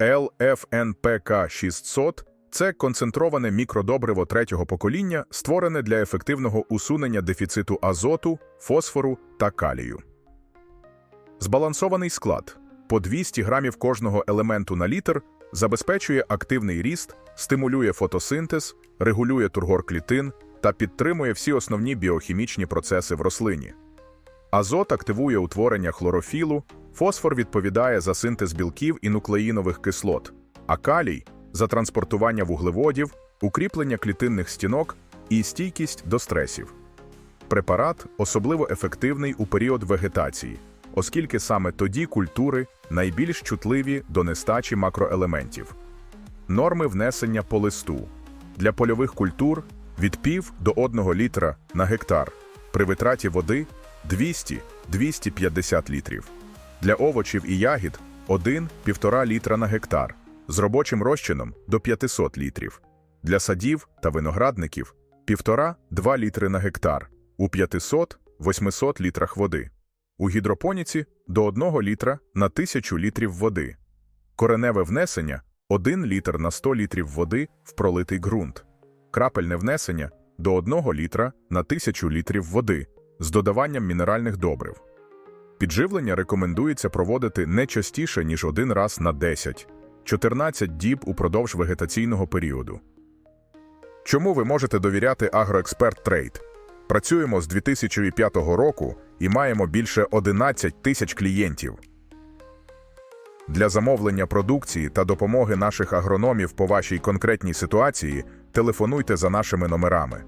LFNPK 600 це концентроване мікродобриво третього покоління, створене для ефективного усунення дефіциту азоту, фосфору та калію. Збалансований склад по 200 грамів кожного елементу на літр забезпечує активний ріст, стимулює фотосинтез, регулює тургор клітин та підтримує всі основні біохімічні процеси в рослині. Азот активує утворення хлорофілу, фосфор відповідає за синтез білків і нуклеїнових кислот, а калій за транспортування вуглеводів, укріплення клітинних стінок і стійкість до стресів. Препарат особливо ефективний у період вегетації, оскільки саме тоді культури найбільш чутливі до нестачі макроелементів. Норми внесення по листу для польових культур від пів до 1 літра на гектар, при витраті води 200-250 літрів. Для овочів і ягід 1-1,5 літра на гектар, з робочим розчином до 500 літрів. Для садів та виноградників 1,5-2 літри на гектар у 500-800 літрах води. У гідропоніці до 1 літра на 1000 літрів води. Кореневе внесення 1 літр на 100 літрів води в пролитий ґрунт. Крапельне внесення до 1 літра на 1000 літрів води з додаванням мінеральних добрив. Підживлення рекомендується проводити не частіше, ніж один раз на 10-14 діб упродовж вегетаційного періоду. Чому ви можете довіряти Агроексперт Трейд? Працюємо з 2005 року і маємо більше 11 тисяч клієнтів. Для замовлення продукції та допомоги наших агрономів по вашій конкретній ситуації телефонуйте за нашими номерами